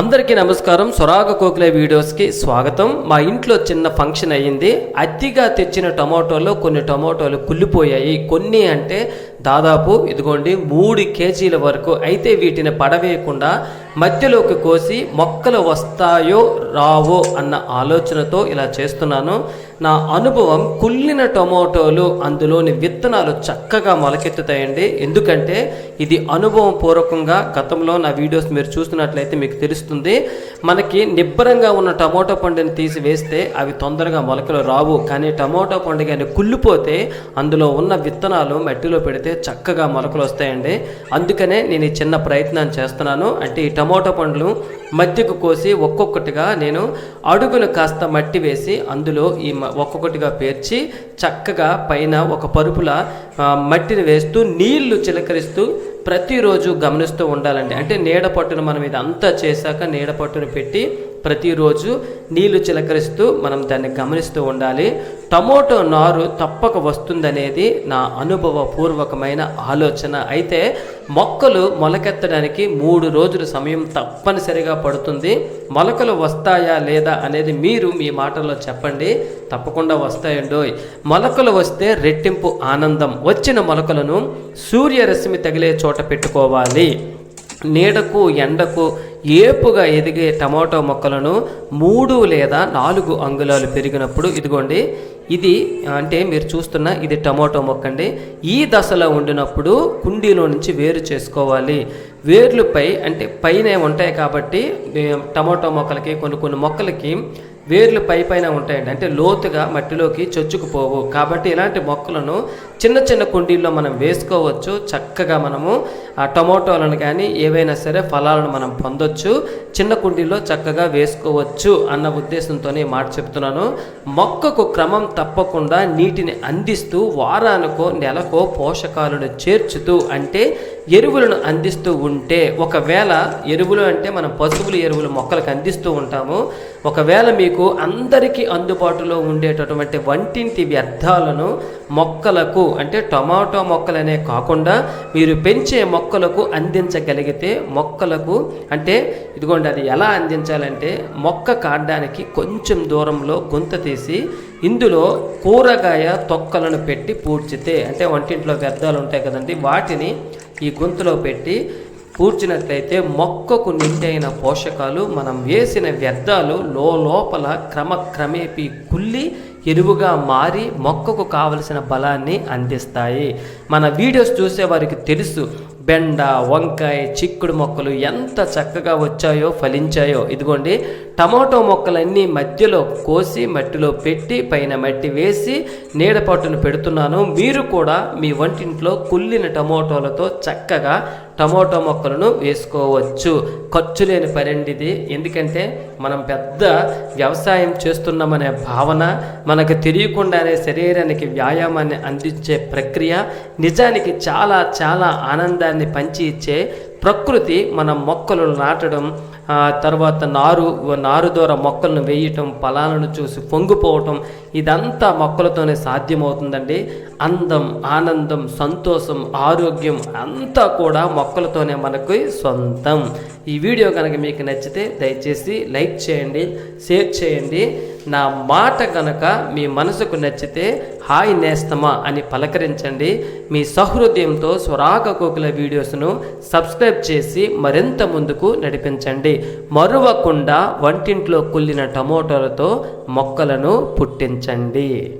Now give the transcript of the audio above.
అందరికీ నమస్కారం. సొరాగ కోకిల వీడియోస్కి స్వాగతం. మా ఇంట్లో చిన్న ఫంక్షన్ అయ్యింది. అతిగా తెచ్చిన టమాటోలో కొన్ని టమాటోలు కుళ్ళిపోయాయి. కొన్ని అంటే దాదాపు ఇదిగోండి మూడు కేజీల వరకు. అయితే వీటిని పడవేయకుండా మధ్యలోకి కోసి మొక్కలు వస్తాయో రావో అన్న ఆలోచనతో ఇలా చేస్తున్నాను. నా అనుభవం కుళ్ళిన టొమాటోలు అందులోని విత్తనాలు చక్కగా మొలకెత్తుతాయండి. ఎందుకంటే ఇది అనుభవం పూర్వకంగా గతంలో నా వీడియోస్ మీరు చూస్తున్నట్లయితే మీకు తెలుస్తుంది. మనకి నిబ్బరంగా ఉన్న టమోటా పండుని తీసి వేస్తే అవి తొందరగా మొలకలు రావు. కానీ టమోటా పండు కానీ కుళ్ళిపోతే అందులో ఉన్న విత్తనాలు మట్టిలో పెడితే చక్కగా మొలకలు వస్తాయండి. అందుకనే నేను ఈ చిన్న ప్రయత్నం చేస్తున్నాను. అంటే ఈ టమోటా పండ్లు మధ్యకు కోసి ఒక్కొక్కటిగా నేను అడుగును కాస్త మట్టి వేసి అందులో ఈ మ- ఒక్కొక్కటిగా పేర్చి చక్కగా పైన ఒక పరుపుల మట్టిని వేస్తూ నీళ్ళు చిలకరిస్తూ ప్రతిరోజు గమనిస్తూ ఉండాలండి. అంటే నీడ పట్టును మనం ఇదంతా చేశాక నీడ పట్టును పెట్టి ప్రతిరోజు నీళ్ళు చిలకరిస్తూ మనం దాన్ని గమనిస్తూ ఉండాలి. టమోటో నారు తప్పక వస్తుందనేది నా అనుభవపూర్వకమైన ఆలోచన. అయితే మొక్కలు మొలకెత్తడానికి మూడు రోజుల సమయం తప్పనిసరిగా పడుతుంది. మొలకలు వస్తాయా లేదా అనేది మీరు మీ మాటల్లో చెప్పండి. తప్పకుండా వస్తాయండోయ్. మొలకలు వస్తే రెట్టింపు ఆనందం. వచ్చిన మొలకలను సూర్యరశ్మి తగిలే చోట పెట్టుకోవాలి. నీడకు ఎండకు ఏపుగా ఎదిగే టమాటో మొక్కలను మూడు లేదా నాలుగు అంగుళాలు పెరిగినప్పుడు ఇదిగోండి ఇది అంటే మీరు చూస్తున్న ఇది టమాటో మొక్క అండి ఈ దశలో ఉండినప్పుడు కుండీలో నుంచి వేరు చేసుకోవాలి. వేర్లుపై అంటే పైన ఉంటాయి కాబట్టి టమాటో మొక్కలకి కొన్ని కొన్ని మొక్కలకి వేర్లు పై పైన ఉంటాయండి. అంటే లోతుగా మట్టిలోకి చొచ్చుకుపోవు కాబట్టి ఇలాంటి మొక్కలను చిన్న చిన్న కుండీల్లో మనం వేసుకోవచ్చు. చక్కగా మనము ఆ టమోటోలను కానీ ఏవైనా సరే ఫలాలను మనం పొందొచ్చు. చిన్న కుండీల్లో చక్కగా వేసుకోవచ్చు అన్న ఉద్దేశంతోనే మాట చెప్తున్నాను. మొక్కకు క్రమం తప్పకుండా నీటిని అందిస్తూ వారానికో నెలకో పోషకాలను చేర్చుతూ అంటే ఎరువులను అందిస్తూ ఉంటే ఒకవేళ ఎరువులు అంటే మనం పశువుల ఎరువులు మొక్కలకు అందిస్తూ ఉంటాము. ఒకవేళ మీకు అందరికీ అందుబాటులో ఉండేటటువంటి వంటింటి వ్యర్థాలను మొక్కలకు అంటే టమాటో మొక్కలనే కాకుండా మీరు పెంచే మొక్కలకు అందించగలిగితే మొక్కలకు అంటే ఇదిగోండి అది ఎలా అందించాలంటే మొక్క కాడడానికి కొంచెం దూరంలో గుంత తీసి ఇందులో కూరగాయ తొక్కలను పెట్టి పూడ్చితే అంటే వంటింట్లో వ్యర్థాలు ఉంటాయి కదండి వాటిని ఈ గుంతలో పెట్టి పూడ్చినట్లయితే మొక్కకు నిండైన పోషకాలు మనం వేసిన వ్యర్థాలు లో లోపల క్రమక్రమేపీ కుల్లి ఎరువుగా మారి మొక్కకు కావలసిన బలాన్ని అందిస్తాయి. మన వీడియోస్ చూసే వారికి తెలుసు బెండ వంకాయ చిక్కుడు మొక్కలు ఎంత చక్కగా వచ్చాయో ఫలించాయో. ఇదిగోండి టమాటో మొక్కలన్నీ మధ్యలో కోసి మట్టిలో పెట్టి పైన మట్టి వేసి నీడపాటును పెడుతున్నాను. మీరు కూడా మీ వంటింట్లో కుళ్ళిన టమోటోలతో చక్కగా టమోటో మొక్కలను వేసుకోవచ్చు. ఖర్చు లేని పనండి ఎందుకంటే మనం పెద్ద వ్యవసాయం చేస్తున్నామనే భావన మనకు తెలియకుండానే శరీరానికి వ్యాయామాన్ని అందించే ప్రక్రియ నిజానికి చాలా చాలా ఆనందాన్ని పంచి ఇచ్చే ప్రకృతి మన మొక్కలు నాటడం తర్వాత నారు నారు ద్వారా మొక్కలను వేయటం ఫలాలను చూసి పొంగిపోవటం ఇదంతా మొక్కలతోనే సాధ్యమవుతుందండి. అందం ఆనందం సంతోషం ఆరోగ్యం అంతా కూడా మొక్కలతోనే మనకు సొంతం. ఈ వీడియో కనుక మీకు నచ్చితే దయచేసి లైక్ చేయండి షేర్ చేయండి. నా మాట గనక మీ మనసుకు నచ్చితే హాయ్ నేస్తమా అని పలకరించండి. మీ సహృదయంతో స్వరాగ కోకుల వీడియోస్ను సబ్స్క్రైబ్ చేసి మరింత ముందుకు నడిపించండి. మరువకుండా వంటింట్లో కుళ్ళిన టమోటాలతో మొక్కలను పుట్టించండి.